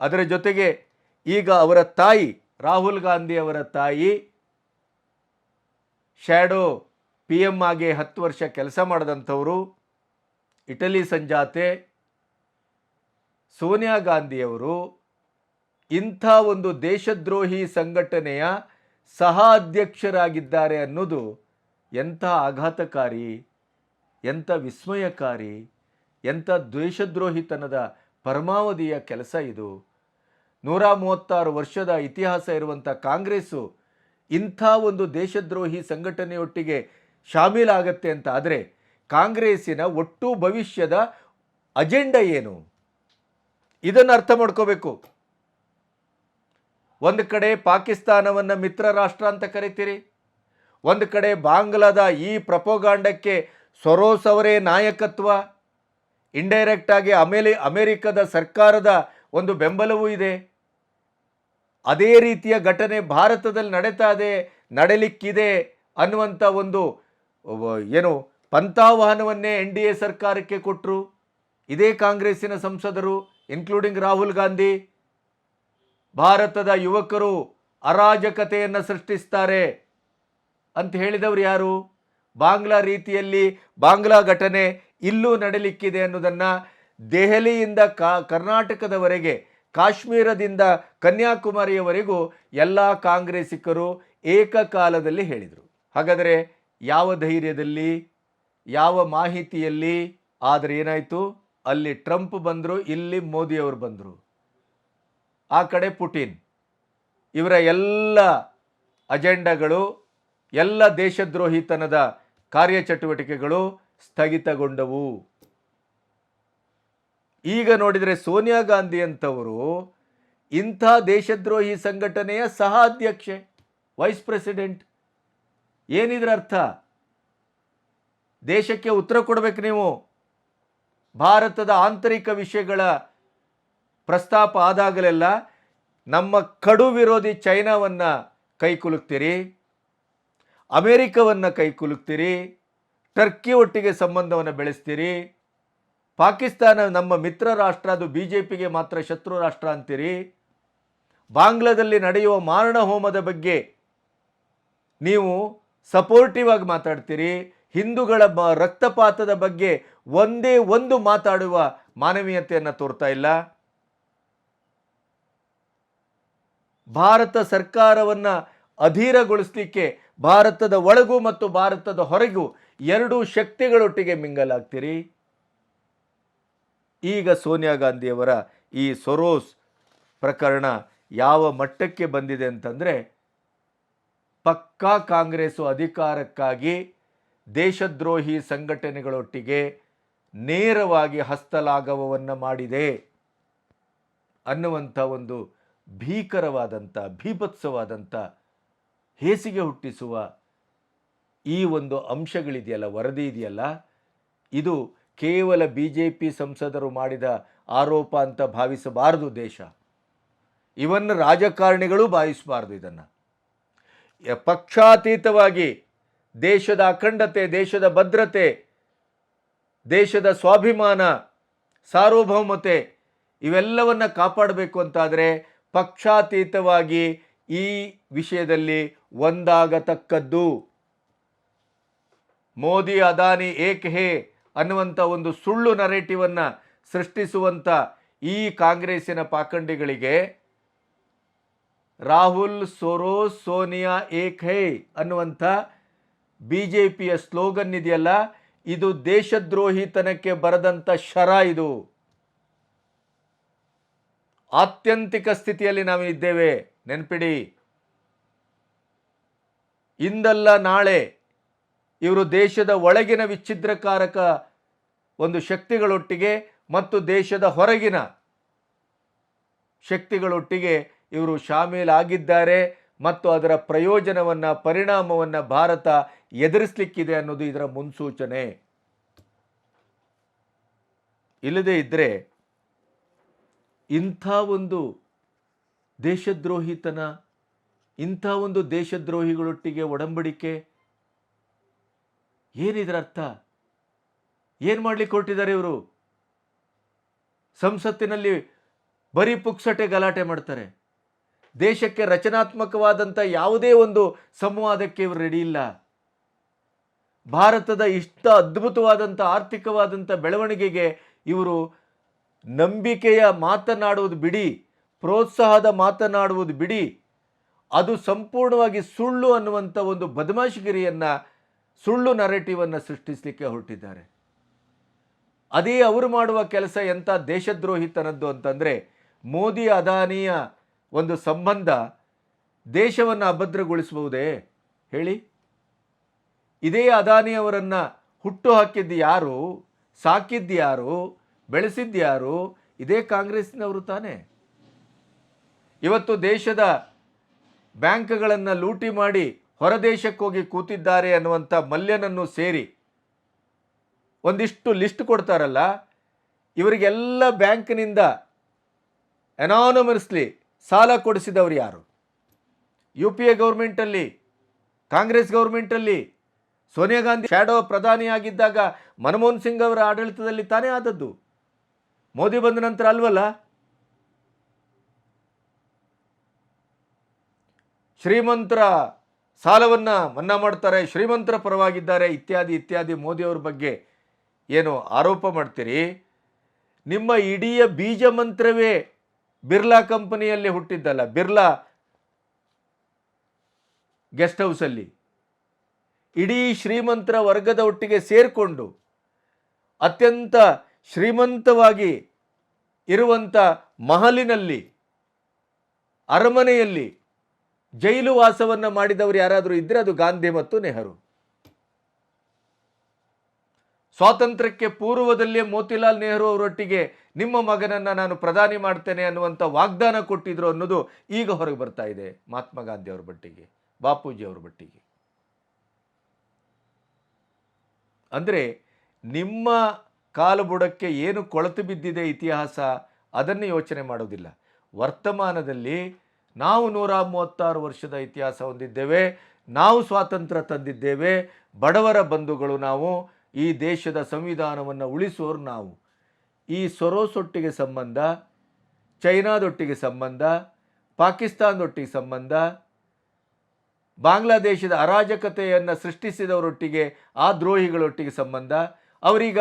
ಅದರ ಜೊತೆಗೆ ಈಗ ಅವರ ತಾಯಿ, ರಾಹುಲ್ ಗಾಂಧಿ ಅವರ ತಾಯಿ, ಶ್ಯಾಡೋ ಪಿ ಎಂ ಆಗಿ ಹತ್ತು ವರ್ಷ ಕೆಲಸ ಮಾಡಿದಂಥವರು, ಇಟಲಿ ಸಂಜಾತೆ, ಸೋನಿಯಾ ಗಾಂಧಿಯವರು ಇಂಥ ಒಂದು ದೇಶದ್ರೋಹಿ ಸಂಘಟನೆಯ ಸಹ ಅಧ್ಯಕ್ಷರಾಗಿದ್ದಾರೆ ಅನ್ನೋದು ಎಂಥ ಆಘಾತಕಾರಿ, ಎಂಥ ವಿಸ್ಮಯಕಾರಿ, ಎಂಥ ದ್ವೇಷದ್ರೋಹಿತನದ ಪರಮಾವಧಿಯ ಕೆಲಸ ಇದು. ನೂರ ಮೂವತ್ತಾರು ವರ್ಷದ ಇತಿಹಾಸ ಇರುವಂಥ ಕಾಂಗ್ರೆಸ್ಸು ಇಂಥ ಒಂದು ದೇಶದ್ರೋಹಿ ಸಂಘಟನೆಯೊಟ್ಟಿಗೆ ಶಾಮೀಲಾಗತ್ತೆ ಅಂತ ಆದರೆ ಕಾಂಗ್ರೆಸ್ಸಿನ ಒಟ್ಟು ಭವಿಷ್ಯದ ಅಜೆಂಡಾ ಏನು? ಇದನ್ನು ಅರ್ಥ ಮಾಡ್ಕೋಬೇಕು. ಒಂದು ಕಡೆ ಪಾಕಿಸ್ತಾನವನ್ನು ಮಿತ್ರ ರಾಷ್ಟ್ರ ಅಂತ ಕರಿತೀರಿ. ಒಂದು ಕಡೆ ಬಾಂಗ್ಲಾದ ಈ ಪ್ರಪೋಗಾಂಡಕ್ಕೆ ಸೊರೋಸ್ ಅವರೇ ನಾಯಕತ್ವ. ಇಂಡೈರೆಕ್ಟಾಗಿ ಅಮೇಲಿ ಅಮೆರಿಕದ ಸರ್ಕಾರದ ಒಂದು ಬೆಂಬಲವೂ ಇದೆ. ಅದೇ ರೀತಿಯ ಘಟನೆ ಭಾರತದಲ್ಲಿ ನಡೀತಾ ಇದೆ, ನಡಲಿಕ್ಕಿದೆ ಅನ್ನುವಂಥ ಒಂದು ಏನು ಪಂಥಾವಹನವನ್ನೇ ಎನ್ ಡಿ ಎ ಸರ್ಕಾರಕ್ಕೆ ಕೊಟ್ಟರು ಇದೇ ಕಾಂಗ್ರೆಸ್ಸಿನ ಸಂಸದರು ಇನ್ಕ್ಲೂಡಿಂಗ್ ರಾಹುಲ್ ಗಾಂಧಿ. ಭಾರತದ ಯುವಕರು ಅರಾಜಕತೆಯನ್ನು ಸೃಷ್ಟಿಸ್ತಾರೆ ಅಂತ ಹೇಳಿದವರು ಯಾರು? ಬಾಂಗ್ಲಾ ರೀತಿಯಲ್ಲಿ ಬಾಂಗ್ಲಾ ಘಟನೆ ಇಲ್ಲೂ ನಡಲಿಕ್ಕಿದೆ ಅನ್ನೋದನ್ನು ದೆಹಲಿಯಿಂದ ಕರ್ನಾಟಕದವರೆಗೆ ಕಾಶ್ಮೀರದಿಂದ ಕನ್ಯಾಕುಮಾರಿಯವರೆಗೂ ಎಲ್ಲ ಕಾಂಗ್ರೆಸ್ಸಿಕರು ಏಕಕಾಲದಲ್ಲಿ ಹೇಳಿದರು. ಹಾಗಾದರೆ ಯಾವ ಧೈರ್ಯದಲ್ಲಿ, ಯಾವ ಮಾಹಿತಿಯಲ್ಲಿ? ಆದರೆ ಏನಾಯಿತು? ಅಲ್ಲಿ ಟ್ರಂಪ್ ಬಂದರು, ಇಲ್ಲಿ ಮೋದಿಯವರು ಬಂದರು. ಆ ಕಡೆ ಪುಟಿನ್. ಇವರ ಎಲ್ಲ ಅಜೆಂಡಾಗಳು, ಎಲ್ಲ ದೇಶದ್ರೋಹಿತನದ ಕಾರ್ಯಚಟುವಟಿಕೆಗಳು ಸ್ಥಗಿತಗೊಂಡವು. ಈಗ ನೋಡಿದರೆ ಸೋನಿಯಾ ಗಾಂಧಿ ಅಂತವರು ಇಂಥ ದೇಶದ್ರೋಹಿ ಸಂಘಟನೆಯ ಸಹ ಅಧ್ಯಕ್ಷೆ ವೈಸ್ ಪ್ರೆಸಿಡೆಂಟ್ ಏನಿದ್ರ ಅರ್ಥ? ದೇಶಕ್ಕೆ ಉತ್ತರ ಕೊಡಬೇಕು ನೀವು. ಭಾರತದ ಆಂತರಿಕ ವಿಷಯಗಳ ಪ್ರಸ್ತಾಪ ಆದಾಗಲೆಲ್ಲ ನಮ್ಮ ಕಡು ವಿರೋಧಿ ಚೈನಾವನ್ನು ಕೈಕುಲುಕ್ತೀರಿ, ಅಮೇರಿಕವನ್ನು ಕೈಕುಲುಕ್ತೀರಿ, ಟರ್ಕಿ ಒಟ್ಟಿಗೆ ಸಂಬಂಧವನ್ನು ಬೆಳೆಸ್ತೀರಿ ಪಾಕಿಸ್ತಾನ ನಮ್ಮ ಮಿತ್ರ ರಾಷ್ಟ್ರ, ಅದು ಬಿ ಜೆ ಪಿಗೆ ಮಾತ್ರ ಶತ್ರು ರಾಷ್ಟ್ರ ಅಂತೀರಿ? ಬಾಂಗ್ಲಾದಲ್ಲಿ ನಡೆಯುವ ಮಾರಣ ಹೋಮದ ಬಗ್ಗೆ ನೀವು ಸಪೋರ್ಟಿವ್ ಆಗಿ ಮಾತಾಡ್ತೀರಿ? ಹಿಂದೂಗಳ ರಕ್ತಪಾತದ ಬಗ್ಗೆ ಒಂದೇ ಒಂದು ಮಾತಾಡುವ ಮಾನವೀಯತೆಯನ್ನು ತೋರ್ತಾ ಇಲ್ಲ? ಭಾರತ ಸರ್ಕಾರವನ್ನು ಅಧೀರಗೊಳಿಸಲಿಕ್ಕೆ ಭಾರತದ ಒಳಗೂ ಮತ್ತು ಭಾರತದ ಹೊರಗೂ ಎರಡೂ ಶಕ್ತಿಗಳೊಟ್ಟಿಗೆ ಮಿಂಗಲಾಗ್ತೀರಿ? ಈಗ ಸೋನಿಯಾ ಗಾಂಧಿಯವರ ಈ ಸೊರೋಸ್ ಪ್ರಕರಣ ಯಾವ ಮಟ್ಟಕ್ಕೆ ಬಂದಿದೆ ಅಂತಂದರೆ ಪಕ್ಕಾ ಕಾಂಗ್ರೆಸ್ಸು ಅಧಿಕಾರಕ್ಕಾಗಿ ದೇಶದ್ರೋಹಿ ಸಂಘಟನೆಗಳೊಟ್ಟಿಗೆ ನೇರವಾಗಿ ಹಸ್ತಲಾಘವವನ್ನು ಮಾಡಿದೆ ಅನ್ನುವಂಥ ಒಂದು ಭೀಕರವಾದಂಥ, ಭೀಭತ್ಸವಾದಂಥ ಹೇಸಿಗೆ ಹುಟ್ಟಿಸುವ ಈ ಒಂದು ಅಂಶಗಳಿದೆಯಲ್ಲ, ವರದಿ ಇದೆಯಲ್ಲ, ಇದು ಕೇವಲ ಬಿ ಜೆ ಪಿ ಸಂಸದರು ಮಾಡಿದ ಆರೋಪ ಅಂತ ಭಾವಿಸಬಾರದು ದೇಶ. ಇವನ್ನ ರಾಜಕಾರಣಿಗಳು ಭಾವಿಸಬಾರ್ದು ಇದನ್ನು. ಪಕ್ಷಾತೀತವಾಗಿ ದೇಶದ ಅಖಂಡತೆ, ದೇಶದ ಭದ್ರತೆ, ದೇಶದ ಸ್ವಾಭಿಮಾನ, ಸಾರ್ವಭೌಮತೆ ಇವೆಲ್ಲವನ್ನು ಕಾಪಾಡಬೇಕು ಅಂತಾದರೆ ಪಕ್ಷಾತೀತವಾಗಿ ಈ ವಿಷಯದಲ್ಲಿ ಒಂದಾಗತಕ್ಕದ್ದು. ಮೋದಿ, ಅದಾನಿ ಏಕ್ ಹೇ? ಅನ್ನುವಂಥ ಒಂದು ಸುಳ್ಳು ನರೇಟಿವನ್ನು ಸೃಷ್ಟಿಸುವಂಥ ಈ ಕಾಂಗ್ರೆಸ್ಸಿನ ಪಾಖಂಡಿಗಳಿಗೆ ರಾಹುಲ್ ಸೋರೋ ಸೋನಿಯಾ ಏಕ್ ಹೈ ಅನ್ನುವಂಥ ಬಿ ಜೆ ಪಿಯ ಸ್ಲೋಗನ್ ಇದೆಯಲ್ಲ, ಇದು ದೇಶದ್ರೋಹಿತನಕ್ಕೆ ಬರದಂಥ ಶರ ಇದು. ಆತ್ಯಂತಿಕ ಸ್ಥಿತಿಯಲ್ಲಿ ನಾವು ಇದ್ದೇವೆ, ನೆನ್ಪಿಡಿ. ಇಂದಲ್ಲ ನಾಳೆ ಇವರು ದೇಶದ ಒಳಗಿನ ವಿಚ್ಛಿದ್ರಕಾರಕ ಒಂದು ಶಕ್ತಿಗಳೊಟ್ಟಿಗೆ ಮತ್ತು ದೇಶದ ಹೊರಗಿನ ಶಕ್ತಿಗಳೊಟ್ಟಿಗೆ ಇವರು ಶಾಮೀಲಾಗಿದ್ದಾರೆ ಮತ್ತು ಅದರ ಪ್ರಯೋಜನವನ್ನು, ಪರಿಣಾಮವನ್ನು ಭಾರತ ಎದುರಿಸಲಿಕ್ಕಿದೆ ಅನ್ನೋದು ಇದರ ಮುನ್ಸೂಚನೆ. ಇಲ್ಲದೇ ಇದ್ದರೆ ಇಂಥ ಒಂದು ದೇಶದ್ರೋಹಿತನ, ಇಂಥ ಒಂದು ದೇಶದ್ರೋಹಿಗಳೊಟ್ಟಿಗೆ ಒಡಂಬಡಿಕೆ ಏನಿದ್ರ ಅರ್ಥ? ಏನು ಮಾಡ್ಲಿಕ್ಕೆ ಕೊಟ್ಟಿದ್ದಾರೆ ಇವರು? ಸಂಸತ್ತಿನಲ್ಲಿ ಬರೀ ಪುಕ್ಸಟೆ ಗಲಾಟೆ ಮಾಡ್ತಾರೆ. ದೇಶಕ್ಕೆ ರಚನಾತ್ಮಕವಾದಂಥ ಯಾವುದೇ ಒಂದು ಸಂವಾದಕ್ಕೆ ಇವರು ರೆಡಿ ಇಲ್ಲ. ಭಾರತದ ಇಷ್ಟ ಅದ್ಭುತವಾದಂಥ ಆರ್ಥಿಕವಾದಂಥ ಬೆಳವಣಿಗೆಗೆ ಇವರು ನಂಬಿಕೆಯ ಮಾತನಾಡುವುದು ಬಿಡಿ, ಪ್ರೋತ್ಸಾಹದ ಮಾತನಾಡುವುದು ಬಿಡಿ, ಅದು ಸಂಪೂರ್ಣವಾಗಿ ಸುಳ್ಳು ಅನ್ನುವಂಥ ಒಂದು ಬದಮಾಶಿಗಿರಿಯನ್ನು ಸುಳ್ಳು ನರೇಟಿವನ್ನು ಸೃಷ್ಟಿಸಲಿಕ್ಕೆ ಹೊರಟಿದ್ದಾರೆ. ಅದೇ ಅವರು ಮಾಡುವ ಕೆಲಸ ಎಂಥ ದೇಶದ್ರೋಹಿತನದ್ದು ಅಂತಂದರೆ ಮೋದಿ ಅದಾನಿಯ ಒಂದು ಸಂಬಂಧ ದೇಶವನ್ನು ಅಭದ್ರಗೊಳಿಸಬಹುದೇ ಹೇಳಿ. ಇದೇ ಅದಾನಿಯವರನ್ನು ಹುಟ್ಟು ಹಾಕಿದ್ದು ಯಾರು, ಸಾಕಿದ್ದು ಯಾರು, ಬೆಳೆಸಿದ್ದು ಯಾರು? ಇದೇ ಕಾಂಗ್ರೆಸ್ನವರು ತಾನೇ. ಇವತ್ತು ದೇಶದ ಬ್ಯಾಂಕ್ಗಳನ್ನು ಲೂಟಿ ಮಾಡಿ ಹೊರದೇಶಕ್ಕೆ ಹೋಗಿ ಕೂತಿದ್ದಾರೆ ಅನ್ನುವಂಥ ಮಲ್ಯನನ್ನು ಸೇರಿ ಒಂದಿಷ್ಟು ಲಿಸ್ಟ್ ಕೊಡ್ತಾರಲ್ಲ, ಇವರಿಗೆಲ್ಲ ಬ್ಯಾಂಕ್ನಿಂದ ಅನಾನಮಸ್ಲಿ ಸಾಲ ಕೊಡಿಸಿದವರು ಯಾರು? ಯು ಪಿ ಎ ಗೌರ್ಮೆಂಟಲ್ಲಿ, ಕಾಂಗ್ರೆಸ್ ಗೌರ್ಮೆಂಟಲ್ಲಿ, ಸೋನಿಯಾ ಗಾಂಧಿ ಶ್ಯಾಡೋ ಪ್ರಧಾನಿಯಾಗಿದ್ದಾಗ ಮನಮೋಹನ್ ಸಿಂಗ್ ಅವರ ಆಡಳಿತದಲ್ಲಿ ತಾನೇ ಆದದ್ದು. ಮೋದಿ ಬಂದ ನಂತರ ಅಲ್ವಲ್ಲ? ಶ್ರೀಮಂತರ ಸಾಲವನ್ನು ಮನ್ನಾ ಮಾಡ್ತಾರೆ, ಶ್ರೀಮಂತರ ಪರವಾಗಿದ್ದಾರೆ, ಇತ್ಯಾದಿ ಇತ್ಯಾದಿ ಮೋದಿಯವ್ರ ಬಗ್ಗೆ ಏನು ಆರೋಪ ಮಾಡ್ತೀರಿ? ನಿಮ್ಮ ಇಡೀ ಬೀಜ ಮಂತ್ರವೇ ಬಿರ್ಲಾ ಕಂಪನಿಯಲ್ಲಿ ಹುಟ್ಟಿದ್ದಲ್ಲ, ಬಿರ್ಲಾ ಗೆಸ್ಟ್ ಹೌಸಲ್ಲಿ. ಇಡೀ ಶ್ರೀಮಂತರ ವರ್ಗದ ಒಟ್ಟಿಗೆ ಸೇರಿಕೊಂಡು ಅತ್ಯಂತ ಶ್ರೀಮಂತವಾಗಿ ಇರುವಂಥ ಮಹಲಿನಲ್ಲಿ, ಅರಮನೆಯಲ್ಲಿ ಜೈಲು ವಾಸವನ್ನು ಮಾಡಿದವರು ಯಾರಾದರೂ ಇದ್ದರೆ ಅದು ಗಾಂಧಿ ಮತ್ತು ನೆಹರು. ಸ್ವಾತಂತ್ರ್ಯಕ್ಕೆ ಪೂರ್ವದಲ್ಲೇ ಮೋತಿಲಾಲ್ ನೆಹರು ಅವರೊಟ್ಟಿಗೆ ನಿಮ್ಮ ಮಗನನ್ನು ನಾನು ಪ್ರಧಾನಿ ಮಾಡ್ತೇನೆ ಅನ್ನುವಂಥ ವಾಗ್ದಾನ ಕೊಟ್ಟಿದ್ರು ಅನ್ನೋದು ಈಗ ಹೊರಗೆ ಬರ್ತಾ ಇದೆ. ಮಹಾತ್ಮ ಗಾಂಧಿ ಅವ್ರ ಬಟ್ಟಿಗೆ, ಬಾಪೂಜಿ ಅವರ ಬಟ್ಟಿಗೆ. ಅಂದರೆ ನಿಮ್ಮ ಕಾಲು ಬುಡಕ್ಕೆ ಏನು ಕೊಳತು ಬಿದ್ದಿದೆ ಇತಿಹಾಸ ಅದನ್ನು ಯೋಚನೆ ಮಾಡೋದಿಲ್ಲ. ವರ್ತಮಾನದಲ್ಲಿ ನಾವು ನೂರ ಮೂವತ್ತಾರು ವರ್ಷದ ಇತಿಹಾಸ ಹೊಂದಿದ್ದೇವೆ, ನಾವು ಸ್ವಾತಂತ್ರ್ಯ ತಂದಿದ್ದೇವೆ, ಬಡವರ ಬಂಧುಗಳು ನಾವು, ಈ ದೇಶದ ಸಂವಿಧಾನವನ್ನು ಉಳಿಸೋರು ನಾವು. ಈ ಸೊರೋಸೊಟ್ಟಿಗೆ ಸಂಬಂಧ, ಚೈನಾದೊಟ್ಟಿಗೆ ಸಂಬಂಧ, ಪಾಕಿಸ್ತಾನದೊಟ್ಟಿಗೆ ಸಂಬಂಧ, ಬಾಂಗ್ಲಾದೇಶದ ಅರಾಜಕತೆಯನ್ನು ಸೃಷ್ಟಿಸಿದವರೊಟ್ಟಿಗೆ, ಆ ದ್ರೋಹಿಗಳೊಟ್ಟಿಗೆ ಸಂಬಂಧ, ಅವರೀಗ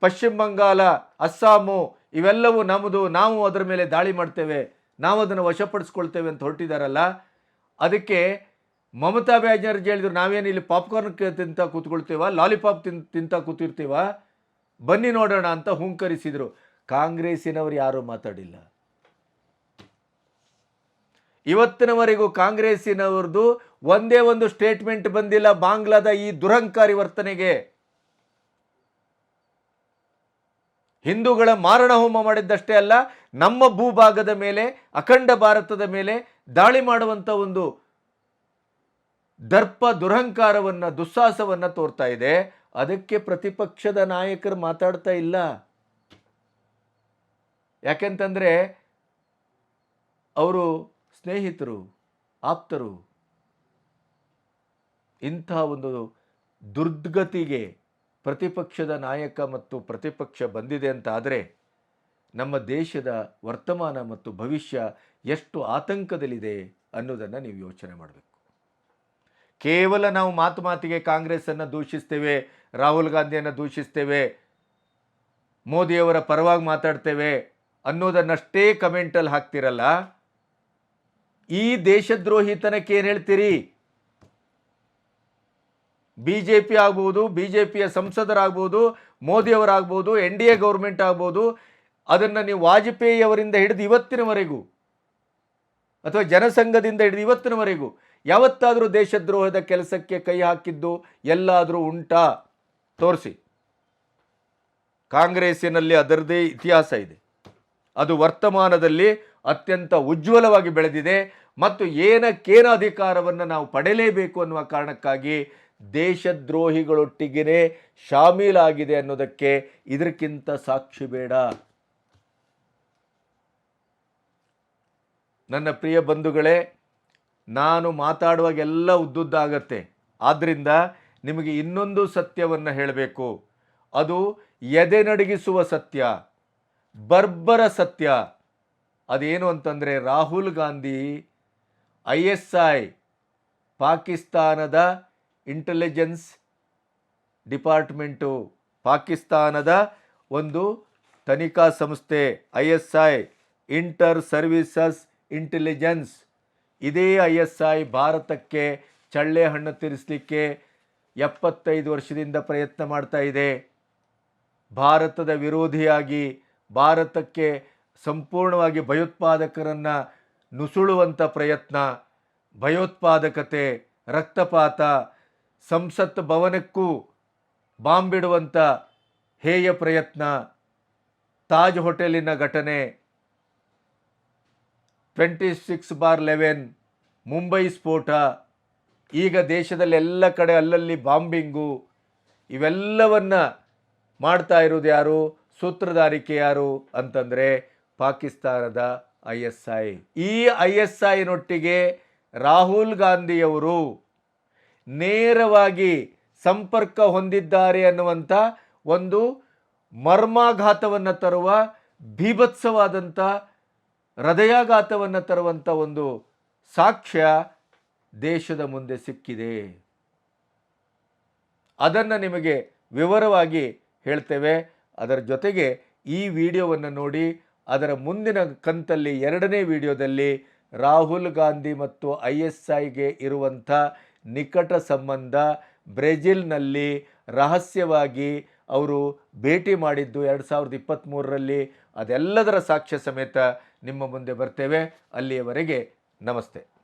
ಪಶ್ಚಿಮ ಬಂಗಾಳ, ಅಸ್ಸಾಮು, ಇವೆಲ್ಲವೂ ನಮ್ಮದು ನಾವು ಅದರ ಮೇಲೆ ದಾಳಿ ಮಾಡ್ತೇವೆ. ನಾವು ಅದನ್ನು ವಶಪಡಿಸ್ಕೊಳ್ತೇವೆ ಅಂತ ಹೊರಟಿದ್ದಾರಲ್ಲ ಅದಕ್ಕೆ ಮಮತಾ ಬ್ಯಾನರ್ಜಿ ಹೇಳಿದ್ರು, ನಾವೇನು ಇಲ್ಲಿ ಪಾಪ್ಕಾರ್ನ್ ತಿಂತ ಕೂತ್ಕೊಳ್ತೇವ, ಲಾಲಿಪಾಪ್ ತಿನ್, ತಿಂತ ಕೂತಿರ್ತೀವ, ಬನ್ನಿ ನೋಡೋಣ ಅಂತ ಹುಂಕರಿಸಿದರು. ಕಾಂಗ್ರೆಸ್ಸಿನವರು ಯಾರೂ ಮಾತಾಡಿಲ್ಲ. ಇವತ್ತಿನವರೆಗೂ ಕಾಂಗ್ರೆಸ್ಸಿನವ್ರದ್ದು ಒಂದೇ ಒಂದು ಸ್ಟೇಟ್ಮೆಂಟ್ ಬಂದಿಲ್ಲ, ಬಾಂಗ್ಲಾದ ಈ ದುರಂಕಾರಿ ವರ್ತನೆಗೆ. ಹಿಂದೂಗಳ ಮಾರಣ ಹೋಮ ಮಾಡಿದ್ದಷ್ಟೇ ಅಲ್ಲ, ನಮ್ಮ ಭೂಭಾಗದ ಮೇಲೆ, ಅಖಂಡ ಭಾರತದ ಮೇಲೆ ದಾಳಿ ಮಾಡುವಂಥ ಒಂದು ದರ್ಪ ದುರಹಂಕಾರವನ್ನು, ದುಸ್ಸಾಹಸವನ್ನು ತೋರ್ತಾ ಇದೆ. ಅದಕ್ಕೆ ಪ್ರತಿಪಕ್ಷದ ನಾಯಕರು ಮಾತಾಡ್ತಾ ಇಲ್ಲ. ಯಾಕೆಂತಂದರೆ, ಅವರು ಸ್ನೇಹಿತರು, ಆಪ್ತರು. ಇಂಥ ಒಂದು ದುರ್ಗತಿಗೆ ಪ್ರತಿಪಕ್ಷದ ನಾಯಕ ಮತ್ತು ಪ್ರತಿಪಕ್ಷ ಬಂದಿದೆ ಅಂತ ಆದರೆ ನಮ್ಮ ದೇಶದ ವರ್ತಮಾನ ಮತ್ತು ಭವಿಷ್ಯ ಎಷ್ಟು ಆತಂಕದಲ್ಲಿದೆ ಅನ್ನೋದನ್ನು ನೀವು ಯೋಚನೆ ಮಾಡಬೇಕು. ಕೇವಲ ನಾವು ಮಾತು ಮಾತಿಗೆ ಕಾಂಗ್ರೆಸ್ಸನ್ನು ದೂಷಿಸ್ತೇವೆ, ರಾಹುಲ್ ಗಾಂಧಿಯನ್ನು ದೂಷಿಸ್ತೇವೆ, ಮೋದಿಯವರ ಪರವಾಗಿ ಮಾತಾಡ್ತೇವೆ ಅನ್ನೋದನ್ನಷ್ಟೇ ಕಮೆಂಟಲ್ಲಿ ಹಾಕ್ತಿರಲ್ಲ. ಈ ದೇಶದ್ರೋಹಿತನಕ್ಕೆ ಏನು ಹೇಳ್ತೀರಿ? ಬಿ ಜೆ ಪಿ ಆಗ್ಬೋದು ಬಿ ಜೆ ಪಿಯ ಸಂಸದರಾಗ್ಬೋದು, ಮೋದಿಯವರಾಗ್ಬೋದು, ಎನ್ ಡಿ ಎ ಗೌರ್ಮೆಂಟ್ ಆಗ್ಬೋದು, ಅದನ್ನು ನೀವು ವಾಜಪೇಯಿಯವರಿಂದ ಹಿಡಿದು ಇವತ್ತಿನವರೆಗೂ ಅಥವಾ ಜನಸಂಘದಿಂದ ಹಿಡಿದು ಇವತ್ತಿನವರೆಗೂ ಯಾವತ್ತಾದರೂ ದೇಶದ್ರೋಹದ ಕೆಲಸಕ್ಕೆ ಕೈ ಹಾಕಿದ್ದು ಎಲ್ಲಾದರೂ ಉಂಟಾ? ತೋರಿಸಿ. ಕಾಂಗ್ರೆಸ್ಸಿನಲ್ಲಿ ಅದರದೇ ಇತಿಹಾಸ ಇದೆ. ಅದು ವರ್ತಮಾನದಲ್ಲಿ ಅತ್ಯಂತ ಉಜ್ವಲವಾಗಿ ಬೆಳೆದಿದೆ ಮತ್ತು ಏನಕ್ಕೇನ ಅಧಿಕಾರವನ್ನು ನಾವು ಪಡೆಯಲೇಬೇಕು ಅನ್ನುವ ಕಾರಣಕ್ಕಾಗಿ ದೇಶದ್ರೋಹಿಗಳೊಟ್ಟಿಗೆ ಶಾಮೀಲಾಗಿದೆ ಅನ್ನೋದಕ್ಕೆ ಇದಕ್ಕಿಂತ ಸಾಕ್ಷಿ ಬೇಡ. ನನ್ನ ಪ್ರಿಯ ಬಂಧುಗಳೇ, ನಾನು ಮಾತಾಡುವಾಗೆಲ್ಲ ಉದ್ದುದ್ದಾಗತ್ತೆ. ಆದ್ದರಿಂದ ನಿಮಗೆ ಇನ್ನೊಂದು ಸತ್ಯವನ್ನು ಹೇಳಬೇಕು. ಅದು ಎದೆ ನಡಗಿಸುವ ಸತ್ಯ, ಬರ್ಬರ ಸತ್ಯ. ಅದೇನು ಅಂತಂದರೆ Rahul Gandhi, I S I, ಪಾಕಿಸ್ತಾನದ ಇಂಟೆಲಿಜೆನ್ಸ್ ಡಿಪಾರ್ಟ್ಮೆಂಟು ಪಾಕಿಸ್ತಾನದ ಒಂದು ತನಿಖಾ ಸಂಸ್ಥೆ, I S I inter services intelligence ಇದೇ ಐ ಎಸ್ ಐ ಭಾರತಕ್ಕೆ ಚಳ್ಳೆ ಹಣ್ಣು ತಿರ್ಸಲಿಕ್ಕೆ ಎಪ್ಪತ್ತೈದು ವರ್ಷದಿಂದ ಪ್ರಯತ್ನ ಮಾಡ್ತಾ ಇದೆ. ಭಾರತದ ವಿರೋಧಿಯಾಗಿ ಭಾರತಕ್ಕೆ ಸಂಪೂರ್ಣವಾಗಿ ಭಯೋತ್ಪಾದಕರನ್ನು ನುಸುಳುವಂಥ ಪ್ರಯತ್ನ, ಭಯೋತ್ಪಾದಕತೆ, ರಕ್ತಪಾತ ಸಂಸತ್ ಭವನಕ್ಕೂ ಬಾಂಬಿಡುವಂಥ ಹೇಯ ಪ್ರಯತ್ನ ತಾಜ್ ಹೋಟೆಲಿನ ಘಟನೆ twenty six bar eleven Mumbai ಸ್ಫೋಟ. ಈಗ ದೇಶದಲ್ಲಿ ಎಲ್ಲ ಕಡೆ ಅಲ್ಲಲ್ಲಿ ಬಾಂಬಿಂಗು. ಇವೆಲ್ಲವನ್ನು ಮಾಡ್ತಾ ಇರೋದು ಯಾರು? ಸೂತ್ರಧಾರಿಕೆ ಯಾರು ಅಂತಂದರೆ ಪಾಕಿಸ್ತಾನದ ಐ ಎಸ್ ಐ. ಈ ಐ ಎಸ್ ಐನೊಟ್ಟಿಗೆ ರಾಹುಲ್ ಗಾಂಧಿಯವರು ನೇರವಾಗಿ ಸಂಪರ್ಕ ಹೊಂದಿದ್ದಾರೆ ಅನ್ನುವಂಥ ಒಂದು ಮರ್ಮಾಘಾತವನ್ನು ತರುವ ಭೀಭತ್ಸವಾದಂಥ ಹೃದಯಾಘಾತವನ್ನು ತರುವಂಥ ಒಂದು ಸಾಕ್ಷ್ಯ ದೇಶದ ಮುಂದೆ ಸಿಕ್ಕಿದೆ. ಅದನ್ನು ನಿಮಗೆ ವಿವರವಾಗಿ ಹೇಳ್ತೇವೆ. ಅದರ ಜೊತೆಗೆ ಈ ವಿಡಿಯೋವನ್ನು ನೋಡಿ ಅದರ ಮುಂದಿನ ಕಂತಲ್ಲಿ ಎರಡನೇ ವಿಡಿಯೋದಲ್ಲಿ ರಾಹುಲ್ ಗಾಂಧಿ ಮತ್ತು ಐ ಎಸ್ ಐಗೆ ಇರುವಂಥ ನಿಕಟ ಸಂಬಂಧ ಬ್ರೆಜಿಲ್ನಲ್ಲಿ ರಹಸ್ಯವಾಗಿ ಅವರು ಭೇಟಿ ಮಾಡಿದ್ದು ಎರಡು ಸಾವಿರದ ಇಪ್ಪತ್ತ್ಮೂರರಲ್ಲಿ. ಅದೆಲ್ಲದರ ಸಾಕ್ಷ್ಯ ಸಮೇತ ನಿಮ್ಮ ಮುಂದೆ ಬರ್ತೇವೆ. ಅಲ್ಲಿಯವರೆಗೆ ನಮಸ್ತೆ.